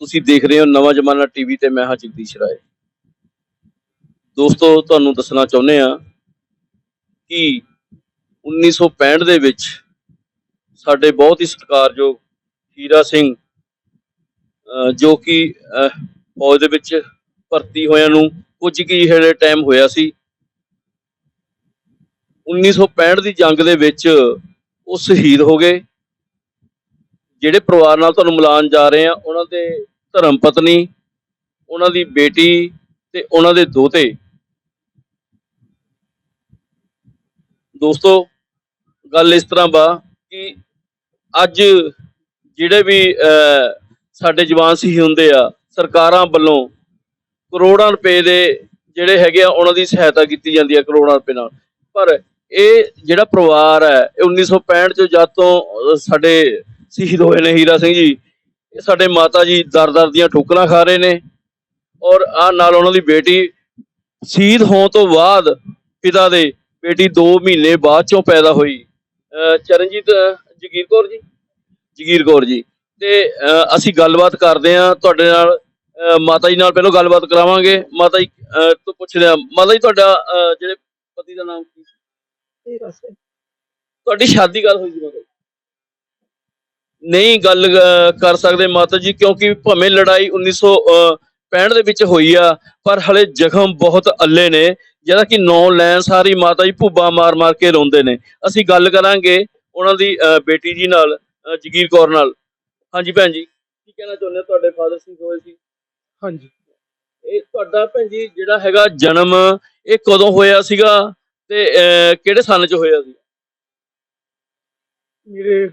ਤੁਸੀਂ ਦੇਖ ਰਹੇ ਹੋ ਨਵਾਂ ਜ਼ਮਾਨਾ ਟੀਵੀ ਤੇ ਮੈਂ ਹਾਂ ਜਗਦੀਸ਼ ਰਾਏ। ਦੋਸਤੋ, ਤੁਹਾਨੂੰ ਦੱਸਣਾ ਚਾਹੁੰਦੇ ਆ ਕਿ 1965 ਦੇ ਵਿੱਚ ਸਾਡੇ ਬਹੁਤ ਹੀ ਸਤਿਕਾਰਯੋਗ ਹੀਰਾ ਸਿੰਘ ਜੋ ਕਿ ਫੌਜ ਦੇ ਵਿੱਚ ਭਰਤੀ ਹੋਇਆਂ ਨੂੰ ਕੁਝ ਕੀ ਜਿਹੜੇ ਟਾਈਮ ਹੋਇਆ ਸੀ। 1965 ਦੀ ਜੰਗ ਦੇ ਵਿੱਚ ਉਹ ਸ਼ਹੀਦ ਹੋ ਗਏ। ਜਿਹੜੇ ਪਰਿਵਾਰ ਨਾਲ ਤੁਹਾਨੂੰ ਮਿਲਾਨ ਜਾ ਰਹੇ ਆ ਉਹਨਾਂ ਦੇ ਧਰਮ ਪਤਨੀ, ਉਹਨਾਂ ਦੀ ਬੇਟੀ ਤੇ ਉਹਨਾਂ ਦੇ ਦੋਤੇ ਦੋਸਤੋ ਗੱਲ ਇਸ ਤਰ੍ਹਾਂ ਵਾ ਕਿ ਅੱਜ ਜਿਹੜੇ ਵੀ ਅਹ, ਸਾਡੇ ਜਵਾਨ ਸੀ ਹੁੰਦੇ ਆ ਸਰਕਾਰਾਂ ਵੱਲੋਂ ਕਰੋੜਾਂ ਰੁਪਏ ਦੇ ਜਿਹੜੇ ਹੈਗੇ ਆ ਉਹਨਾਂ ਦੀ ਸਹਾਇਤਾ ਕੀਤੀ ਜਾਂਦੀ ਆ ਕਰੋੜਾਂ ਰੁਪਏ ਨਾਲ। ਪਰ ਇਹ ਜਿਹੜਾ ਪਰਿਵਾਰ ਹੈ ਇਹ 1965 ਚ ਜਦ ਤੋਂ ਸਾਡੇ ਸ਼ਹੀਦ ਹੋਏ ਨੇ ਹੀਰਾ ਸਿੰਘ ਜੀ ਇਹ ਸਾਡੇ ਮਾਤਾ ਜੀ ਦਰ-ਦਰ ਦੀਆਂ ਠੋਕਰਾਂ ਖਾ ਰਹੇ ਨੇ ਔਰ ਆ ਨਾਲ ਉਹਨਾਂ ਦੀ ਬੇਟੀ ਸ਼ਹੀਦ ਹੋਣ ਤੋਂ ਬਾਅਦ ਪਿਤਾ ਦੇ ਬੇਟੀ 2 ਮਹੀਨੇ ਬਾਅਦ ਚੋਂ ਪੈਦਾ ਹੋਈ। ਚਰਨਜੀਤ ਜਗੀਰ ਕੌਰ ਜੀ? ਜਗੀਰ ਕੌਰ ਜੀ। ਤੇ ਅਸੀਂ ਗੱਲਬਾਤ ਕਰਦੇ ਹਾਂ ਤੁਹਾਡੇ ਨਾਲ। ਮਾਤਾ ਜੀ ਨਾਲ ਪਹਿਲਾਂ ਗੱਲਬਾਤ ਕਰਾਵਾਂਗੇ। ਮਾਤਾ ਜੀ ਤੋਂ ਪੁੱਛਦੇ ਹਾਂ। ਮਾਤਾ ਜੀ ਤੁਹਾਡਾ ਜਿਹੜੇ ਪਤੀ ਦਾ ਨਾਮ ਕੀ ਸੀ? ਤੁਹਾਡੀ ਸ਼ਾਦੀ ਕਦ ਹੋਈ ਸੀ ਮਾਤਾ ਨਹੀਂ ਗੱਲ ਕਰ ਸਕਦੇ ਮਾਤਾ ਜੀ ਕਿਉਂਕਿ ਭਾਵੇਂ ਲੜਾਈ 1965 ਦੇ ਵਿੱਚ ਹੋਈ ਆ ਪਰ ਹਲੇ ਜ਼ਖਮ ਬਹੁਤ ਅੱਲੇ ਨੇ ਜਿਹੜਾ ਕਿ ਨੌ ਲੈਣ ਸਾਰੀ ਮਾਤਾ ਜੀ ਭੁੱਬਾ ਮਾਰ ਮਾਰ ਕੇ ਰੋਂਦੇ ਨੇ। ਅਸੀਂ ਗੱਲ ਕਰਾਂਗੇ ਉਹਨਾਂ ਦੀ ਬੇਟੀ ਜੀ ਨਾਲ ਜਗੀਰ ਕੌਰ ਨਾਲ। ਹਾਂਜੀ ਭੈਣ ਜੀ ਕੀ ਕਹਿਣਾ ਚਾਹੁੰਦੇ ਹੋ ਤੁਹਾਡੇ ਫਾਦਰ ਸਿੰਘ ਹੋਏ ਸੀ ਹਾਂਜੀ। ਇਹ ਤੁਹਾਡਾ ਭੈਣ ਜੀ ਜਿਹੜਾ ਹੈਗਾ ਜਨਮ ਇਹ ਕਦੋਂ ਹੋਇਆ ਸੀਗਾ ਤੇ ਕਿਹੜੇ ਸਾਲ 'ਚ ਹੋਇਆ ਸੀ? ਮੇਰੇ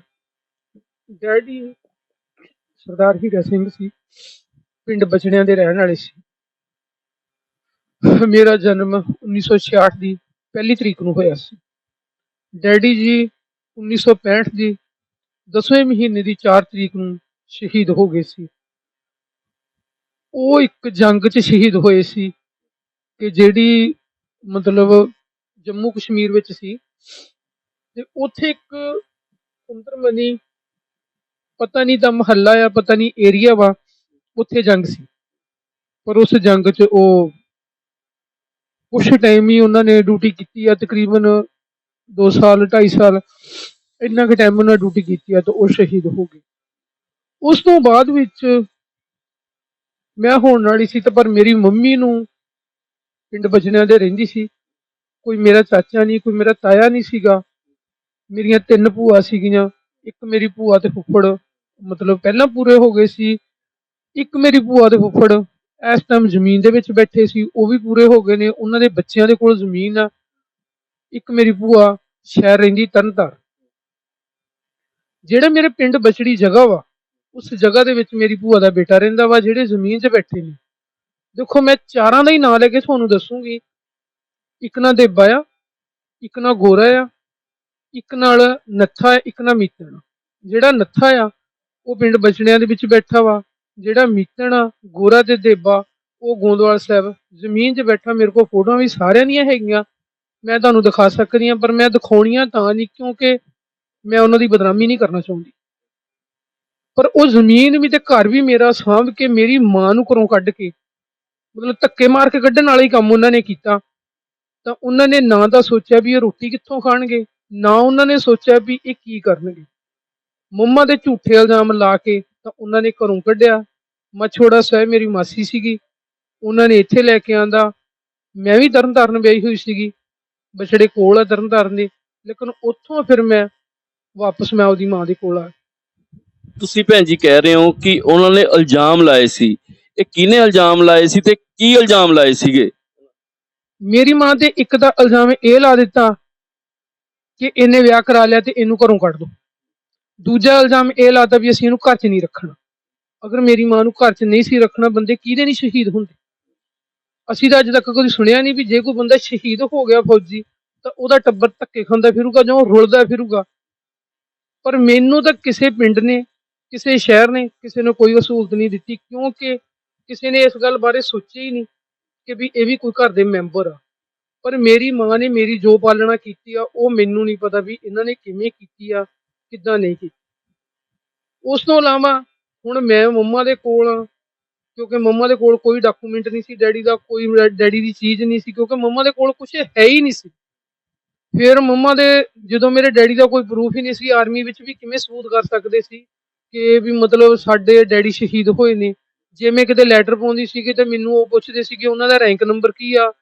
ਡੈਡੀ ਸਰਦਾਰ ਹੀਰਾ ਸਿੰਘ ਸੀ। ਪਿੰਡ ਬਚੜਿਆਂ ਦੇ ਰਹਿਣ ਵਾਲੇ ਸੀ। ਮੇਰਾ ਜਨਮ 1966 ਦੀ ਪਹਿਲੀ ਤਰੀਕ ਨੂੰ ਹੋਇਆ ਸੀ। ਡੈਡੀ ਜੀ 1965 ਦੀ 10ਵੇਂ ਮਹੀਨੇ ਦੀ 4 ਤਰੀਕ ਨੂੰ ਸ਼ਹੀਦ ਹੋ ਗਏ ਸੀ। ਉਹ ਇੱਕ ਜੰਗ 'ਚ ਸ਼ਹੀਦ ਹੋਏ ਸੀ ਕਿ ਜਿਹੜੀ ਮਤਲਬ ਜੰਮੂ ਕਸ਼ਮੀਰ ਵਿੱਚ ਸੀ। ਤੇ ਉੱਥੇ ਇੱਕ ਸੁੰਦਰਮਨੀ, ਪਤਾ ਨਹੀਂ ਤਾਂ ਮਹੱਲਾ ਆ, ਪਤਾ ਨਹੀਂ ਏਰੀਆ ਵਾ ਉੱਥੇ ਜੰਗ ਸੀ। ਪਰ ਉਸ ਜੰਗ 'ਚ ਉਹ ਕੁਛ ਟਾਈਮ ਹੀ ਉਹਨਾਂ ਨੇ ਡਿਊਟੀ ਕੀਤੀ ਆ, ਤਕਰੀਬਨ 2 ਸਾਲ 2.5 ਸਾਲ ਇੰਨਾ ਕੁ ਟਾਈਮ ਉਹਨਾਂ ਡਿਊਟੀ ਕੀਤੀ ਆ ਤਾਂ ਉਹ ਸ਼ਹੀਦ ਹੋ ਗਏ। ਉਸ ਤੋਂ ਬਾਅਦ ਵਿੱਚ ਮੈਂ ਹੋਣ ਵਾਲੀ ਸੀ ਤਾਂ ਪਰ ਮੇਰੀ ਮੰਮੀ ਨੂੰ ਪਿੰਡ ਬਜਣਿਆਂ ਦੇ ਰਹਿੰਦੀ ਸੀ। ਕੋਈ ਮੇਰਾ ਚਾਚਾ ਨਹੀਂ, ਕੋਈ ਮੇਰਾ ਤਾਇਆ ਨਹੀਂ ਸੀਗਾ। ਮੇਰੀਆਂ ਤਿੰਨ ਭੂਆ ਸੀਗੀਆਂ। ਇੱਕ ਮੇਰੀ ਭੂਆ ਤੇ ਫੁੱਫੜ, ਮਤਲਬ ਪਹਿਲਾਂ ਪੂਰੇ ਹੋ ਗਏ ਸੀ। ਇੱਕ ਮੇਰੀ ਭੂਆ ਦੇ ਫੁੱਫੜ ਇਸ ਟਾਈਮ ਜ਼ਮੀਨ ਦੇ ਵਿੱਚ ਬੈਠੇ ਸੀ, ਉਹ ਵੀ ਪੂਰੇ ਹੋ ਗਏ ਨੇ, ਉਹਨਾਂ ਦੇ ਬੱਚਿਆਂ ਦੇ ਕੋਲ ਜ਼ਮੀਨ ਆ। ਇੱਕ ਮੇਰੀ ਭੂਆ ਸ਼ਹਿਰ ਰਹਿੰਦੀ ਤਰਨਤਾਰਨ। ਜਿਹੜਾ ਮੇਰੇ ਪਿੰਡ ਬਚੜੀ ਜਗ੍ਹਾ ਵਾ, ਉਸ ਜਗ੍ਹਾ ਦੇ ਵਿੱਚ ਮੇਰੀ ਭੂਆ ਦਾ ਬੇਟਾ ਰਹਿੰਦਾ ਵਾ, ਜਿਹੜੇ ਜ਼ਮੀਨ 'ਚ ਬੈਠੇ ਨੇ। ਦੇਖੋ, ਮੈਂ ਚਾਰਾਂ ਦਾ ਹੀ ਨਾਂ ਲੈ ਕੇ ਤੁਹਾਨੂੰ ਦੱਸੂਗੀ। ਇੱਕ ਨਾ ਦੇਬਾ ਆ, ਇੱਕ ਨਾ ਗੋਰਾ ਆ, ਇੱਕ ਨਾਲ ਨੱਥਾ ਹੈ ਇੱਕ ਨਾ ਮੀਤਣ। ਆ। ਜਿਹੜਾ ਨੱਥਾ ਆ, ਉਹ ਪਿੰਡ ਬਚੜਿਆਂ ਦੇ ਵਿੱਚ ਬੈਠਾ ਵਾ। ਜਿਹੜਾ ਮੀਤਣ ਆ, ਗੋਰਾ ਤੇ ਦੇਬਾ, ਉਹ ਗੋਂਦਵਾਲ ਸਾਹਿਬ, ਜ਼ਮੀਨ 'ਚ ਬੈਠਾ ਮੇਰੇ ਕੋਲ ਫੋਟੋਆਂ ਵੀ ਸਾਰਿਆਂ ਦੀਆਂ ਹੈਗੀਆਂ। ਮੈਂ ਤੁਹਾਨੂੰ ਦਿਖਾ ਸਕਦੀ ਹਾਂ, ਪਰ ਮੈਂ ਦਿਖਾਉਣੀਆਂ ਤਾਂ ਨਹੀਂ, ਕਿਉਂਕਿ ਮੈਂ ਉਹਨਾਂ ਦੀ ਬਦਨਾਮੀ ਨਹੀਂ ਕਰਨਾ ਚਾਹੁੰਦੀ। ਪਰ ਉਹ ਜ਼ਮੀਨ ਵੀ ਤੇ ਘਰ ਵੀ ਮੇਰਾ ਸਾਂਭ ਕੇ ਮੇਰੀ ਮਾਂ ਨੂੰ ਘਰੋਂ ਕੱਢ ਕੇ, ਮਤਲਬ ਧੱਕੇ ਮਾਰ ਕੇ ਕੱਢਣ ਵਾਲਾ ਹੀ ਕੰਮ ਉਹਨਾਂ ਨੇ ਕੀਤਾ। ਤਾਂ ਉਹਨਾਂ ਨੇ ਨਾ ਤਾਂ ਸੋਚਿਆ ਵੀ ਇਹ ਰੋਟੀ ਕਿੱਥੋਂ ਖਾਣਗੇ, ਨਾ ਉਹਨਾਂ ਨੇ ਸੋਚਿਆ ਵੀ ਇਹ ਕੀ ਕਰਨਗੇ। ਮੰਮਾ ਦੇ ਝੂਠੇ ਇਲਜ਼ਾਮ ਲਾ ਕੇ ਤਾਂ ਉਹਨਾਂ ਨੇ ਘਰੋਂ ਕੱਢਿਆ। ਮਛੋੜਾ ਸਾਹਿਬ ਮੇਰੀ ਮਾਸੀ ਸੀਗੀ। ਉਹਨਾਂ ਨੇ ਇੱਥੇ ਲੈ ਕੇ ਆਂਦਾ। ਮੈਂ ਵੀ ਤਰਨਤਾਰਨ ਵਿਆਹੀ ਹੋਈ ਸੀਗੀ। ਬਛੜੇ ਕੋਲ ਆ ਤਰਨਤਾਰਨ ਦੇ। ਲੇਕਿਨ ਉੱਥੋਂ ਫਿਰ ਮੈਂ ਵਾਪਸ ਮੈਂ ਉਹਦੀ ਮਾਂ ਦੇ ਕੋਲ ਆ ਤੁਸੀਂ ਭੈਣ ਜੀ ਕਹਿ ਰਹੇ ਹੋ ਕਿ ਉਹਨਾਂ ਨੇ ਇਲਜ਼ਾਮ ਲਾਏ ਸੀ। ਇਹ ਕਿਹਨੇ ਇਲਜ਼ਾਮ ਲਾਏ ਸੀ ਤੇ ਕੀ ਇਲਜ਼ਾਮ ਲਾਏ ਸੀਗੇ? ਮੇਰੀ ਮਾਂ ਤੇ ਇੱਕ ਦਾ ਇਲਜ਼ਾਮ ਇਹ ਲਾ ਦਿੱਤਾ ਕਿ ਇਹਨੇ ਵਿਆਹ ਕਰਾ ਲਿਆ ਤੇ ਇਹਨੂੰ ਘਰੋਂ ਕੱਢ ਦੋ। ਦੂਜਾ ਇਲਜ਼ਾਮ ਇਹ ਲਾਤਾ ਵੀ ਅਸੀਂ ਇਹਨੂੰ ਘਰ 'ਚ ਨਹੀਂ ਰੱਖਣਾ। ਅਗਰ ਮੇਰੀ ਮਾਂ ਨੂੰ ਘਰ 'ਚ ਨਹੀਂ ਸੀ ਰੱਖਣਾ, ਬੰਦੇ ਕਿਹਦੇ ਨਹੀਂ ਸ਼ਹੀਦ ਹੁੰਦੇ? ਅਸੀਂ ਤਾਂ ਅੱਜ ਤੱਕ ਕਦੀ ਸੁਣਿਆ ਨਹੀਂ ਵੀ ਜੇ ਕੋਈ ਬੰਦਾ ਸ਼ਹੀਦ ਹੋ ਗਿਆ ਫੌਜੀ, ਤਾਂ ਉਹਦਾ ਟੱਬਰ ਧੱਕੇ ਖਾਂਦਾ ਫਿਰੂਗਾ ਜਾਂ ਉਹ ਰੁਲਦਾ ਫਿਰੂਗਾ। ਪਰ ਮੈਨੂੰ ਤਾਂ ਕਿਸੇ ਪਿੰਡ ਨੇ, ਕਿਸੇ ਸ਼ਹਿਰ ਨੇ ਕਿਸੇ ਨੂੰ ਕੋਈ ਸਹੂਲਤ ਨਹੀਂ ਦਿੱਤੀ, ਕਿਉਂਕਿ ਕਿਸੇ ਨੇ ਇਸ ਗੱਲ ਬਾਰੇ ਸੋਚਿਆ ਹੀ ਨਹੀਂ ਕਿ ਵੀ ਇਹ ਵੀ ਕੋਈ ਘਰ ਦੇ ਮੈਂਬਰ ਆ। ਪਰ ਮੇਰੀ ਮਾਂ ਨੇ ਮੇਰੀ ਜੋ ਪਾਲਣਾ ਕੀਤੀ ਆ, ਉਹ ਮੈਨੂੰ ਨਹੀਂ ਪਤਾ ਵੀ ਇਹਨਾਂ ਨੇ ਕਿਵੇਂ ਕੀਤੀ ਆ। ਕਿੱਦਾਂ ਨਹੀਂ ਕੀਤੀ। ਉਸ ਤੋਂ ਇਲਾਵਾ ਹੁਣ ਮੈਂ ਮੰਮਾ ਦੇ ਕੋਲ ਆ, ਕਿਉਂਕਿ ਮੰਮਾ ਦੇ ਕੋਲ ਕੋਈ ਡਾਕੂਮੈਂਟ ਨਹੀਂ ਸੀ, ਡੈਡੀ ਦਾ ਕੋਈ ਡੈਡੀ ਦੀ ਚੀਜ਼ ਨਹੀਂ ਸੀ, ਕਿਉਂਕਿ ਮੰਮਾ ਦੇ ਕੋਲ ਕੁਝ ਹੈ ਹੀ ਨਹੀਂ ਸੀ। ਫਿਰ ਮੰਮਾ ਦੇ ਜਦੋਂ ਮੇਰੇ ਡੈਡੀ ਦਾ ਕੋਈ ਪ੍ਰੂਫ ਹੀ ਨਹੀਂ ਸੀ ਆਰਮੀ ਵਿੱਚ ਵੀ ਕਿਵੇਂ ਸਬੂਤ ਕਰ ਸਕਦੇ ਸੀ ਕਿ ਵੀ ਮਤਲਬ ਸਾਡੇ ਡੈਡੀ ਸ਼ਹੀਦ ਹੋਏ ਨੇ। ਜੇ ਮੈਂ ਕਿਤੇ ਲੈਟਰ ਪਾਉਂਦੀ ਸੀਗੀ ਤੇ ਮੈਨੂੰ ਉਹ ਪੁੱਛਦੇ ਸੀ ਕਿ ਉਹਨਾਂ ਦਾ ਰੈਂਕ ਨੰਬਰ ਕੀ ਆ?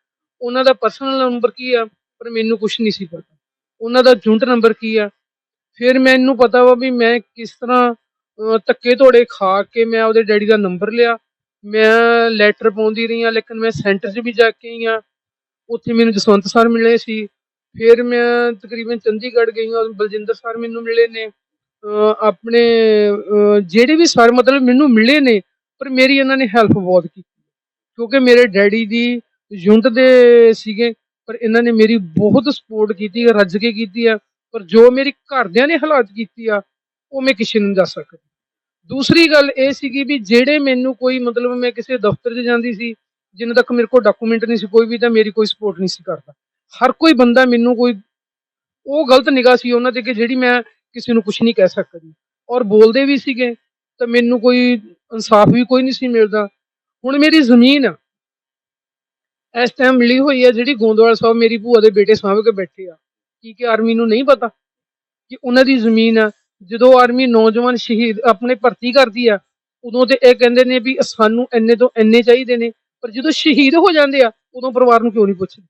ਉਹਨਾਂ ਦਾ ਪਰਸਨਲ ਨੰਬਰ ਕੀ ਆ? ਪਰ ਮੈਨੂੰ ਕੁਝ ਨਹੀਂ ਸੀ ਪਤਾ। ਉਹਨਾਂ ਦਾ ਜੁੰਟ ਨੰਬਰ ਕੀ ਆ? ਫਿਰ ਮੈਨੂੰ ਪਤਾ ਵਾ ਵੀ ਮੈਂ ਕਿਸ ਤਰ੍ਹਾਂ ਧੱਕੇ ਧੋੜੇ ਖਾ ਕੇ ਮੈਂ ਉਹਦੇ ਡੈਡੀ ਦਾ ਨੰਬਰ ਲਿਆ। ਮੈਂ ਲੈਟਰ ਪਾਉਂਦੀ ਰਹੀ ਹਾਂ, ਲੇਕਿਨ ਮੈਂ ਸੈਂਟਰ 'ਚ ਵੀ ਜਾ ਕੇ ਆਈ ਹਾਂ। ਉੱਥੇ ਮੈਨੂੰ ਜਸਵੰਤ ਸਰ ਮਿਲੇ ਸੀ। ਫਿਰ ਮੈਂ ਤਕਰੀਬਨ ਚੰਡੀਗੜ੍ਹ ਗਈ ਹਾਂ, ਬਲਜਿੰਦਰ ਸਰ ਮੈਨੂੰ ਮਿਲੇ ਨੇ। ਆਪਣੇ ਜਿਹੜੇ ਵੀ ਸਰ ਮਤਲਬ ਮੈਨੂੰ ਮਿਲੇ ਨੇ, ਪਰ ਮੇਰੀ ਇਹਨਾਂ ਨੇ ਹੈਲਪ ਬਹੁਤ ਕੀਤੀ। ਕਿਉਂਕਿ ਮੇਰੇ ਡੈਡੀ ਦੀ ਯੂਨਿਟ ਦੇ ਸੀਗੇ, ਪਰ ਇਹਨਾਂ ਨੇ ਮੇਰੀ ਬਹੁਤ ਸਪੋਰਟ ਕੀਤੀ, ਰੱਜ ਕੇ ਕੀਤੀ ਆ। ਪਰ ਜੋ ਮੇਰੀ ਘਰਦਿਆਂ ਨੇ ਹਾਲਾਤ ਕੀਤੀ ਆ, ਉਹ ਮੈਂ ਕਿਸੇ ਨੂੰ ਨਹੀਂ ਦੱਸ ਸਕਦਾ। ਦੂਸਰੀ ਗੱਲ ਇਹ ਸੀਗੀ ਵੀ ਜਿਹੜੇ ਮੈਨੂੰ ਕੋਈ ਮਤਲਬ ਮੈਂ ਕਿਸੇ ਦਫ਼ਤਰ 'ਚ ਜਾਂਦੀ ਸੀ, ਜਿੰਨੇ ਤੱਕ ਮੇਰੇ ਕੋਲ ਡਾਕੂਮੈਂਟ ਨਹੀਂ ਸੀ ਕੋਈ ਵੀ, ਤਾਂ ਮੇਰੀ ਕੋਈ ਸਪੋਰਟ ਨਹੀਂ ਸੀ ਕਰਦਾ। ਹਰ ਕੋਈ ਬੰਦਾ ਮੈਨੂੰ ਕੋਈ, ਉਹ ਗਲਤ ਨਿਗਾਹ ਸੀ ਉਹਨਾਂ ਤੇ ਕਿ ਜਿਹੜੀ ਮੈਂ ਕਿਸੇ ਨੂੰ ਕੁਝ ਨਹੀਂ ਕਹਿ ਸਕਦੀ। ਔਰ ਬੋਲਦੇ ਵੀ ਸੀਗੇ, ਤਾਂ ਮੈਨੂੰ ਕੋਈ ਇਨਸਾਫ ਵੀ ਕੋਈ ਨਹੀਂ ਸੀ ਮਿਲਦਾ। ਹੁਣ ਮੇਰੀ ਜ਼ਮੀਨ ਇਸ ਟਾਈਮ ਮਿਲੀ ਹੋਈ ਹੈ ਜਿਹੜੀ ਗੋਂਦਵਾਲ ਸਾਹਿਬ ਮੇਰੀ ਭੂਆ ਦੇ ਬੇਟੇ ਸਾਂਭ ਕੇ ਬੈਠੇ ਆ। ਕੀ ਕਿ ਆਰਮੀ ਨੂੰ ਨਹੀਂ ਪਤਾ ਕਿ ਉਹਨਾਂ ਦੀ ਜ਼ਮੀਨ ਆ, ਜਦੋਂ ਆਰਮੀ ਨੌਜਵਾਨ ਸ਼ਹੀਦ ਆਪਣੇ ਭਰਤੀ ਕਰਦੀ ਆ, ਉਦੋਂ ਤੇ ਇਹ ਕਹਿੰਦੇ ਨੇ ਵੀ ਸਾਨੂੰ ਇੰਨੇ ਤੋਂ ਇੰਨੇ ਚਾਹੀਦੇ ਨੇ, ਪਰ ਜਦੋਂ ਸ਼ਹੀਦ ਹੋ ਜਾਂਦੇ ਆ, ਉਦੋਂ ਪਰਿਵਾਰ ਨੂੰ ਕਿਉਂ ਨਹੀਂ ਪੁੱਛਦੇ?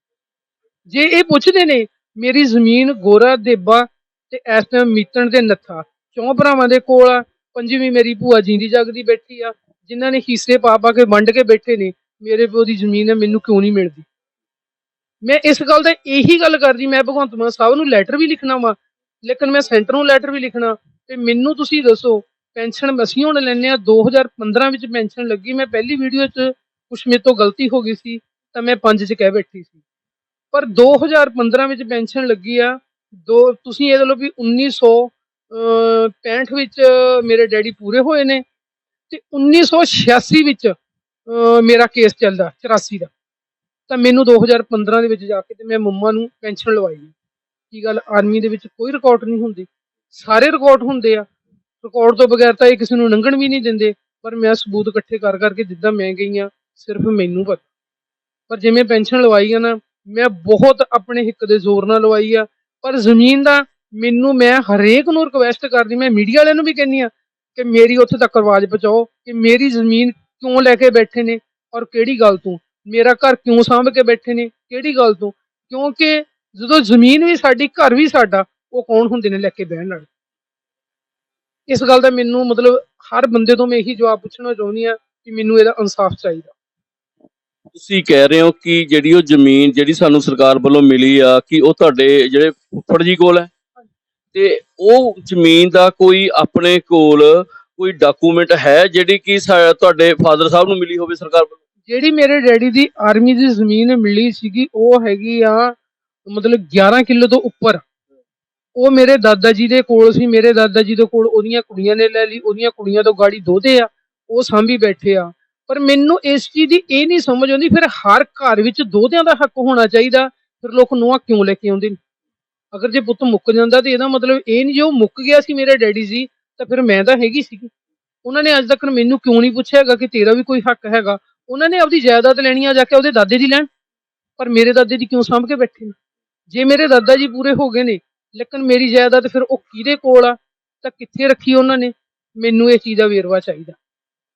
ਜੇ ਇਹ ਪੁੱਛਦੇ ਨੇ, ਮੇਰੀ ਜ਼ਮੀਨ ਗੋਰਾ, ਦੇਬਾ ਤੇ ਇਸ ਟਾਈਮ ਮੀਤਣ ਤੇ ਨੱਥਾ, ਚੌਂ ਭਰਾਵਾਂ ਦੇ ਕੋਲ ਆ, ਪੰਜਵੀਂ ਮੇਰੀ ਭੂਆ ਜਿੰਦੀ ਜਾਗਦੀ ਬੈਠੀ ਆ, ਜਿਨ੍ਹਾਂ ਨੇ ਹਿੱਸੇ ਪਾ ਪਾ ਕੇ ਵੰਡ ਕੇ ਬੈਠੇ ਨੇ, ਮੇਰੇ ਪਿਓ ਦੀ ਜ਼ਮੀਨ ਹੈ ਮੈਨੂੰ ਕਿਉਂ ਨਹੀਂ ਮਿਲਦੀ? ਮੈਂ ਇਸ ਗੱਲ ਦਾ ਇਹੀ ਗੱਲ ਕਰਦੀ, ਮੈਂ ਭਗਵੰਤ ਮਾਨ ਸਾਹਿਬ ਨੂੰ ਲੈਟਰ ਵੀ ਲਿਖਣਾ ਵਾ, ਲੇਕਿਨ ਮੈਂ ਸੈਂਟਰ ਨੂੰ ਲੈਟਰ ਵੀ ਲਿਖਣਾ, ਤੇ ਮੈਨੂੰ ਤੁਸੀਂ ਦੱਸੋ ਪੈਨਸ਼ਨ ਅਸੀਂ ਹੁਣ ਲੈਂਦੇ ਆ 2015 ਵਿੱਚ ਪੈਨਸ਼ਨ ਲੱਗੀ, ਮੈਂ ਪਹਿਲੀ ਵੀਡੀਓ 'ਚ ਕੁਛ ਮੇਰੇ ਤੋਂ ਗਲਤੀ ਹੋ ਗਈ ਸੀ, ਤਾਂ ਮੈਂ 5 'ਚ ਕਹਿ ਬੈਠੀ ਸੀ। ਪਰ 2015 ਵਿੱਚ ਪੈਨਸ਼ਨ ਲੱਗੀ ਆ, ਦੋ, ਤੁਸੀਂ ਇਹ ਲਓ ਵੀ 1965 ਵਿੱਚ ਮੇਰੇ ਡੈਡੀ ਪੂਰੇ ਹੋਏ ਨੇ, ਤੇ 1986 ਵਿੱਚ ਮੇਰਾ ਕੇਸ ਚੱਲਦਾ 84 ਦਾ। ਤਾਂ ਮੈਨੂੰ 2015 ਦੇ ਵਿੱਚ ਜਾ ਕੇ ਤੇ ਮੈਂ ਮੰਮਾ ਨੂੰ ਪੈਨਸ਼ਨ ਲਵਾਈ। ਕੀ ਗੱਲ? ਆਰਮੀ ਦੇ ਵਿੱਚ ਕੋਈ ਰਿਕਾਰਡ ਨਹੀਂ ਹੁੰਦੀ। ਸਾਰੇ ਰਿਕਾਰਡ ਹੁੰਦੇ ਆ। ਰਿਕਾਰਡ ਤੋਂ ਬਗੈਰ ਤਾਂ ਇਹ ਕਿਸੇ ਨੂੰ ਲੰਘਣ ਵੀ ਨਹੀਂ ਦਿੰਦੇ। ਪਰ ਮੈਂ ਸਬੂਤ ਇਕੱਠੇ ਕਰ ਕਰਕੇ ਜਿੱਦਾਂ ਮੈਂ ਗਈ ਆ, ਸਿਰਫ ਮੈਨੂੰ ਪਤਾ। ਪਰ ਜਿਵੇਂ ਪੈਨਸ਼ਨ ਲਵਾਈ ਆ ਨਾ, ਮੈਂ ਬਹੁਤ ਆਪਣੇ ਹਿੱਕ ਦੇ ਜ਼ੋਰ ਨਾਲ ਲਵਾਈ ਆ। ਪਰ ਜ਼ਮੀਨ ਦਾ ਮੈਨੂੰ ਮੈਂ ਹਰੇਕ ਨੂੰ ਰਿਕਵੈਸਟ ਕਰਦੀ, ਮੈਂ ਮੀਡੀਆ ਵਾਲਿਆਂ ਨੂੰ ਵੀ ਕਹਿੰਨੀ ਆ ਕਿ ਮੇਰੀ ਉੱਥੇ ਤੱਕ ਆਵਾਜ਼ ਪਹੁੰਚਾਓ ਕਿ ਮੇਰੀ ਜ਼ਮੀਨ ਕਿਉਂ ਲੈ ਕੇ ਬੈਠੇ ਨੇ ਔਰ ਕਿਹੜੀ ਗੱਲ ਤੋਂ। ਮੇਰਾ ਘਰ ਕਿਉਂ ਸਾਂਭ ਕੇ ਬੈਠੇ ਨੇ? ਕਿਹੜੀ ਗੱਲ ਤੋਂ? ਕਿਉਂਕਿ ਜਦੋਂ ਜ਼ਮੀਨ ਵੀ ਸਾਡੀ, ਘਰ ਵੀ ਸਾਡਾ, ਉਹ ਕੌਣ ਹੁੰਦੇ ਨੇ ਲੈ ਕੇ ਬਹਿਣ ਵਾਲੇ? ਇਸ ਗੱਲ ਦਾ ਮੈਨੂੰ ਮਤਲਬ ਹਰ ਬੰਦੇ ਤੋਂ ਮੈਂ ਇਹੀ ਜਵਾਬ ਪੁੱਛਣਾ ਚਾਹੁੰਦੀ ਆ ਕਿ ਮੈਨੂੰ ਇਹਦਾ ਇਨਸਾਫ ਚਾਹੀਦਾ। ਤੁਸੀਂ ਕਹਿ ਰਹੇ ਹੋ ਕਿ ਜਿਹੜੀ ਉਹ ਜ਼ਮੀਨ ਜਿਹੜੀ ਸਾਨੂੰ ਸਰਕਾਰ ਵੱਲੋਂ ਮਿਲੀ ਆ, ਕਿ ਉਹ ਤੁਹਾਡੇ ਜਿਹੜੇ ਫੁੱਫੜ ਜੀ ਕੋਲ ਹੈ? ਤੇ ਉਹ ਜ਼ਮੀਨ ਦਾ ਕੋਈ ਆਪਣੇ ਕੋਲ ਕੋਈ ਡਾਕੂਮੈਂਟ ਹੈ ਜਿਹੜੀ ਕਿ ਤੁਹਾਡੇ ਫਾਦਰ ਸਾਹਿਬ ਨੂੰ ਮਿਲੀ ਹੋਵੇ ਸਰਕਾਰ ਵੱਲੋਂ? ਜਿਹੜੀ ਮੇਰੇ ਡੈਡੀ ਦੀ ਆਰਮੀ ਦੀ ਜ਼ਮੀਨ ਮਿਲੀ ਸੀਗੀ, ਉਹ ਹੈਗੀ ਆ, ਮਤਲਬ 11 ਕਿਲੋ ਤੋਂ ਉੱਪਰ। ਉਹ ਮੇਰੇ ਦਾਦਾ ਜੀ ਦੇ ਕੋਲ ਸੀ, ਮੇਰੇ ਦਾਦਾ ਜੀ ਦੇ ਕੋਲ ਉਹਦੀਆਂ ਕੁੜੀਆਂ ਨੇ ਲੈ ਲਈ, ਉਹਦੀਆਂ ਕੁੜੀਆਂ ਤੋਂ ਗਾੜੀ ਦੋਤੇ ਆ, ਉਹ ਸਾਂਭੀ ਬੈਠੇ ਆ। ਪਰ ਮੈਨੂੰ ਇਸ ਚੀਜ਼ ਦੀ ਇਹ ਨਹੀਂ ਸਮਝ ਆਉਂਦੀ, ਫਿਰ ਹਰ ਘਰ ਵਿੱਚ ਦੋਤਿਆਂ ਦਾ ਹੱਕ ਹੋਣਾ ਚਾਹੀਦਾ, ਫਿਰ ਲੋਕ ਨੂੰਹਾਂ ਕਿਉਂ ਲੈ ਕੇ ਆਉਂਦੇ ਨੇ? ਅਗਰ ਜੇ ਪੁੱਤ ਮੁੱਕ ਜਾਂਦਾ ਤੇ ਇਹਦਾ ਮਤਲਬ ਇਹ ਨਹੀਂ ਜੇ ਉਹ ਮੁੱਕ ਗਿਆ ਸੀ ਮੇਰੇ ਡੈਡੀ ਜੀ, ਤਾਂ ਫਿਰ ਮੈਂ ਤਾਂ ਹੈਗੀ ਸੀਗੀ। ਉਹਨਾਂ ਨੇ ਅੱਜ ਤੱਕ ਮੈਨੂੰ ਕਿਉਂ ਨਹੀਂ ਪੁੱਛਿਆ ਹੈਗਾ ਕਿ ਤੇਰਾ ਵੀ ਕੋਈ ਹੱਕ ਹੈਗਾ? ਉਹਨਾਂ ਨੇ ਆਪਦੀ ਜਾਇਦਾਦ ਲੈਣੀ ਆ ਜਾ ਕੇ ਉਹਦੇ ਦਾਦੇ ਦੀ ਲੈਣ। ਪਰ ਮੇਰੇ ਦਾਦੇ ਦੀ ਕਿਉਂ ਸਾਂਭ ਕੇ ਬੈਠੇ ਨੇ? ਜੇ ਮੇਰੇ ਦਾਦਾ ਜੀ ਪੂਰੇ ਹੋ ਗਏ ਨੇ, ਲੇਕਿਨ ਮੇਰੀ ਜਾਇਦਾਦ ਫਿਰ ਉਹ ਕਿਹਦੇ ਕੋਲ ਆ? ਤਾਂ ਕਿੱਥੇ ਰੱਖੀ ਉਹਨਾਂ ਨੇ? ਮੈਨੂੰ ਇਹ ਚੀਜ਼ ਦਾ ਵੇਰਵਾ ਚਾਹੀਦਾ।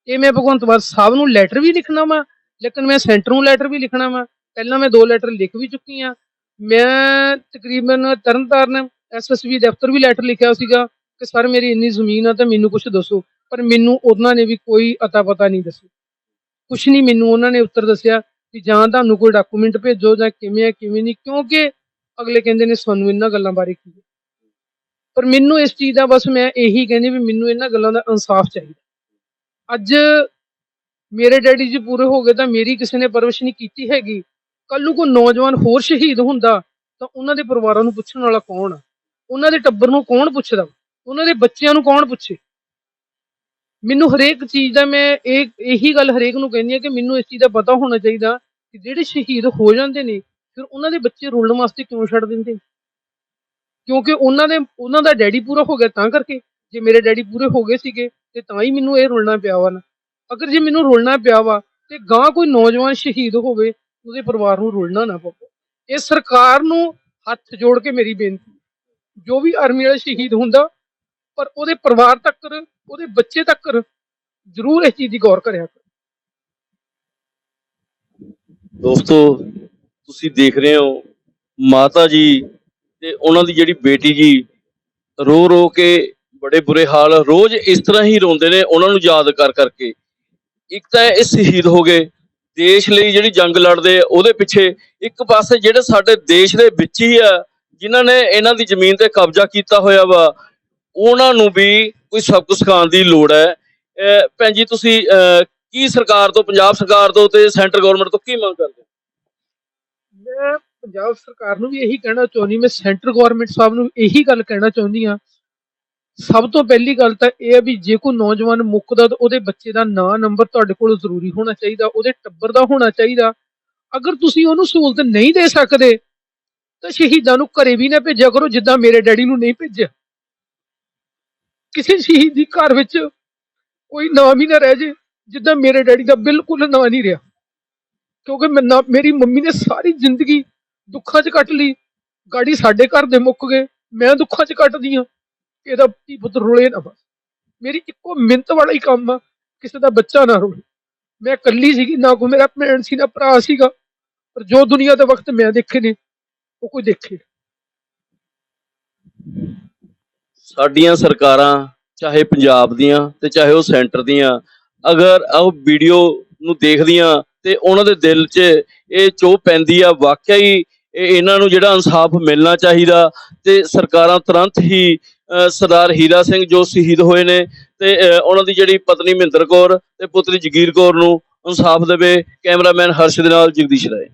ਇਹ ਮੈਂ ਭਗਵੰਤ ਮਾਨ ਸਾਹਿਬ ਨੂੰ ਲੈਟਰ ਵੀ ਲਿਖਣਾ ਵਾ, ਲੇਕਿਨ ਮੈਂ ਸੈਂਟਰ ਨੂੰ ਲੈਟਰ ਵੀ ਲਿਖਣਾ ਵਾ। ਪਹਿਲਾਂ ਮੈਂ ਦੋ ਲੈਟਰ ਲਿਖ ਵੀ ਚੁੱਕੀ ਆ। ਮੈਂ ਤਕਰੀਬਨ ਤਰਨਤਾਰਨ ਐਸਐਸਬੀ ਦਫ਼ਤਰ ਵੀ ਲੈਟਰ ਲਿਖਿਆ ਸੀਗਾ ਕਿ ਸਰ ਮੇਰੀ ਇੰਨੀ ਜ਼ਮੀਨ ਆ ਤਾਂ ਮੈਨੂੰ ਕੁਝ ਦੱਸੋ। ਪਰ ਮੈਨੂੰ ਉਹਨਾਂ ਨੇ ਵੀ ਕੋਈ ਅਤਾ ਪਤਾ ਨਹੀਂ ਦੱਸਿਆ ਕੁਛ ਨਹੀਂ, ਮੈਨੂੰ ਉਹਨਾਂ ਨੇ ਉੱਤਰ ਦੱਸਿਆ ਕਿ ਜਾਂ ਤੁਹਾਨੂੰ ਕੋਈ ਡਾਕੂਮੈਂਟ ਭੇਜੋ ਜਾਂ ਕਿਵੇਂ ਆ ਕਿਵੇਂ ਨਹੀਂ, ਕਿਉਂਕਿ ਅਗਲੇ ਕਹਿੰਦੇ ਨੇ ਸਾਨੂੰ ਇਹਨਾਂ ਗੱਲਾਂ ਬਾਰੇ ਕੀ ਪਰ ਮੈਨੂੰ ਇਸ ਚੀਜ਼ ਦਾ ਬਸ ਮੈਂ ਇਹੀ ਕਹਿੰਦੀ ਵੀ ਮੈਨੂੰ ਇਹਨਾਂ ਗੱਲਾਂ ਦਾ ਇਨਸਾਫ ਚਾਹੀਦਾ। ਅੱਜ ਮੇਰੇ ਡੈਡੀ ਜੀ ਪੂਰੇ ਹੋ ਗਏ ਤਾਂ ਮੇਰੀ ਕਿਸੇ ਨੇ ਪਰਵਿਸ਼ ਨਹੀਂ ਕੀਤੀ ਹੈਗੀ। ਕੱਲ ਨੂੰ ਕੋਈ ਨੌਜਵਾਨ ਹੋਰ ਸ਼ਹੀਦ ਹੁੰਦਾ ਤਾਂ ਉਹਨਾਂ ਦੇ ਪਰਿਵਾਰਾਂ ਨੂੰ ਪੁੱਛਣ ਵਾਲਾ ਕੌਣ ਆ? ਉਹਨਾਂ ਦੇ ਟੱਬਰ ਨੂੰ ਕੌਣ ਪੁੱਛਦਾ ਉਹਨਾਂ ਦੇ ਬੱਚਿਆਂ ਨੂੰ ਕੌਣ ਪੁੱਛੇ? ਮੈਨੂੰ ਹਰੇਕ ਚੀਜ਼ ਦਾ ਮੈਂ ਇਹ, ਇਹੀ ਗੱਲ ਹਰੇਕ ਨੂੰ ਕਹਿੰਦੀ ਆ ਕਿ ਮੈਨੂੰ ਇਸ ਚੀਜ਼ ਦਾ ਪਤਾ ਹੋਣਾ ਚਾਹੀਦਾ ਕਿ ਜਿਹੜੇ ਸ਼ਹੀਦ ਹੋ ਜਾਂਦੇ ਨੇ, ਫਿਰ ਉਹਨਾਂ ਦੇ ਬੱਚੇ ਰੋਲਣ ਵਾਸਤੇ ਕਿਉਂ ਛੱਡ ਦਿੰਦੇ ਕਿਉਂਕਿ ਉਹਨਾਂ ਦੇ, ਉਹਨਾਂ ਦਾ ਡੈਡੀ ਪੂਰਾ ਹੋ ਗਿਆ ਤਾਂ ਕਰਕੇ, ਜੇ ਮੇਰੇ ਡੈਡੀ ਪੂਰੇ ਹੋ ਗਏ ਸੀਗੇ, ਤੇ ਤਾਂ ਹੀ ਮੈਨੂੰ ਇਹ ਰੁਲਣਾ ਪਿਆ ਵਾ ਨਾ। ਅਗਰ ਜੇ ਮੈਨੂੰ ਰੁਲਣਾ ਪਿਆ ਵਾ, ਤੇ ਗਾਂ ਕੋਈ ਨੌਜਵਾਨ ਸ਼ਹੀਦ ਹੋਵੇ, ਉਹਦੇ ਪਰਿਵਾਰ ਨੂੰ ਰੁਲਣਾ ਨਾ ਪਵੇ। ਇਹ ਸਰਕਾਰ ਨੂੰ ਹੱਥ ਜੋੜ ਕੇ ਮੇਰੀ ਬੇਨਤੀ, ਜੋ ਵੀ ਆਰਮੀ ਵਾਲਾ ਸ਼ਹੀਦ ਹੁੰਦਾ ਪਰ ਉਹਦੇ ਪਰਿਵਾਰ ਤੱਕ ਉਹਦੇ ਬੱਚੇ ਤੱਕ ਜ਼ਰੂਰ ਇਸ ਚੀਜ਼ ਦੀ ਗੌਰ ਕਰਿਆ ਦੋਸਤੋ, ਤੁਸੀਂ ਦੇਖ ਰਹੇ ਹੋ ਮਾਤਾ ਜੀ ਤੇ ਉਹਨਾਂ ਦੀ ਜਿਹੜੀ ਬੇਟੀ ਜੀ, ਰੋ ਰੋ ਕੇ ਬੜੇ ਬੁਰੇ ਹਾਲ, ਰੋਜ਼ ਇਸ ਤਰ੍ਹਾਂ ਹੀ ਰੋਂਦੇ ਨੇ ਉਹਨਾਂ ਨੂੰ ਯਾਦ ਕਰ ਕਰਕੇ। ਇੱਕ ਤਾਂ ਇਹ ਸ਼ਹੀਦ ਹੋ ਗਏ, ਦੇਸ਼ ਲਈ ਜਿਹੜੀ ਜੰਗ ਲੜਦੇ ਉਹਦੇ ਪਿੱਛੇ ਇੱਕ ਪਾਸੇ ਜਿਹੜੇ ਸਾਡੇ ਦੇਸ਼ ਦੇ ਵਿੱਚ ਹੀ ਆ, ਜਿਨ੍ਹਾਂ ਨੇ ਇਹਨਾਂ ਦੀ ਜ਼ਮੀਨ ਤੇ ਕਬਜ਼ਾ ਕੀਤਾ ਹੋਇਆ ਵਾ ਉਹਨਾਂ ਨੂੰ ਵੀ ਕੋਈ ਸਬਕ ਸਿਖਾਉਣ ਦੀ ਲੋੜ ਹੈ। ਭੈਣ ਜੀ, ਤੁਸੀਂ ਕੀ ਸਰਕਾਰ ਤੋਂ, ਪੰਜਾਬ ਸਰਕਾਰ ਤੋਂ ਤੇ ਸੈਂਟਰ ਗਵਰਨਮੈਂਟ ਤੋਂ ਕੀ ਮੰਗ ਕਰਦੇ ਮੈਂ ਪੰਜਾਬ ਸਰਕਾਰ ਨੂੰ ਵੀ ਇਹੀ ਕਹਿਣਾ ਚਾਹੁੰਦੀ, ਮੈਂ ਸੈਂਟਰ ਗਵਰਨਮੈਂਟ ਸਾਹਿਬ ਨੂੰ ਇਹੀ ਗੱਲ ਕਹਿਣਾ ਚਾਹੁੰਦੀ ਆ ਸਭ ਤੋਂ ਪਹਿਲੀ ਗੱਲ ਤਾਂ ਇਹ ਹੈ ਵੀ ਜੇ ਕੋਈ ਨੌਜਵਾਨ ਮੁੱਕਦਾ ਤਾਂ ਉਹਦੇ ਬੱਚੇ ਦਾ ਨਾਂ, ਨੰਬਰ ਤੁਹਾਡੇ ਕੋਲ ਜ਼ਰੂਰੀ ਹੋਣਾ ਚਾਹੀਦਾ, ਉਹਦੇ ਟੱਬਰ ਦਾ ਹੋਣਾ ਚਾਹੀਦਾ। ਅਗਰ ਤੁਸੀਂ ਉਹਨੂੰ ਸਹੂਲਤ ਨਹੀਂ ਦੇ ਸਕਦੇ, ਤਾਂ ਸ਼ਹੀਦਾਂ ਨੂੰ ਘਰੇ ਵੀ ਨਾ ਭੇਜਿਆ ਕਰੋ, ਜਿੱਦਾਂ ਮੇਰੇ ਡੈਡੀ ਨੂੰ ਨਹੀਂ ਭੇਜਿਆ। ਕਿਸੇ ਸ਼ਹੀਦ ਦੀ ਘਰ ਵਿੱਚ ਕੋਈ ਨਾਮ ਹੀ ਨਾ ਰਹਿ ਜੇ, ਜਿੱਦਾਂ ਮੇਰੇ ਡੈਡੀ ਦਾ ਬਿਲਕੁਲ ਨਾਂ ਨਹੀਂ ਰਿਹਾ। ਕਿਉਂਕਿ ਮੇਰੀ ਮੰਮੀ ਨੇ ਸਾਰੀ ਜ਼ਿੰਦਗੀ ਦੁੱਖਾਂ 'ਚ ਕੱਟ ਲਈ। ਗਾੜੀ ਸਾਡੇ ਘਰ ਦੇ ਮੁੱਕ ਗਏ, ਮੈਂ ਦੁੱਖਾਂ 'ਚ ਕੱਟਦੀ ਆ ਇਹਦਾ ਧੀ ਪੁੱਤ ਰੋਲੇ ਨਾ ਬਸ। ਮੇਰੀ ਇੱਕੋ ਮਿੰਤ ਵਾਲਾ ਹੀ ਕੰਮ ਆ, ਕਿਸੇ ਦਾ ਬੱਚਾ ਨਾ ਰੋਲੇ। ਮੈਂ ਇਕੱਲੀ ਸੀਗੀ, ਨਾ ਕੋਈ ਮੇਰਾ ਭੈਣ ਸੀ, ਨਾ ਭਰਾ ਸੀਗਾ। ਪਰ ਜੋ ਦੁਨੀਆ ਦੇ ਵਕਤ ਮੈਂ ਦੇਖੇ ਨੇ, ਉਹ ਕੋਈ ਦੇਖੇ। ਸਾਡੀਆਂ ਸਰਕਾਰਾਂ, ਚਾਹੇ ਪੰਜਾਬ ਦੀਆਂ ਤੇ ਚਾਹੇ ਉਹ ਸੈਂਟਰ ਦੀਆਂ, ਅਗਰ ਉਹ ਵੀਡੀਓ ਨੂੰ ਦੇਖਦੀਆਂ ਤੇ ਉਹਨਾਂ ਦੇ ਦਿਲ 'ਚ ਇਹ ਚੋ ਪੈਂਦੀ ਆ, ਵਾਕਿਆ ਹੀ ਇਹਨਾਂ ਨੂੰ ਜਿਹੜਾ ਇਨਸਾਫ ਮਿਲਣਾ ਚਾਹੀਦਾ ਤੇ ਸਰਕਾਰਾਂ ਤੁਰੰਤ ਹੀ ਸਰਦਾਰ ਹੀਰਾ ਸਿੰਘ ਜੋ ਸ਼ਹੀਦ ਹੋਏ ਨੇ ਤੇ ਉਹਨਾਂ ਦੀ ਜਿਹੜੀ ਪਤਨੀ ਮਹਿੰਦਰ ਕੌਰ ਤੇ ਪੁੱਤਰੀ ਜਗੀਰ ਕੌਰ ਨੂੰ ਇਨਸਾਫ ਦੇਵੇ, ਕੈਮਰਾਮੈਨ ਹਰਸ਼ ਦੇ ਨਾਲ ਜਗਦੀਸ਼ ਰਾਏ।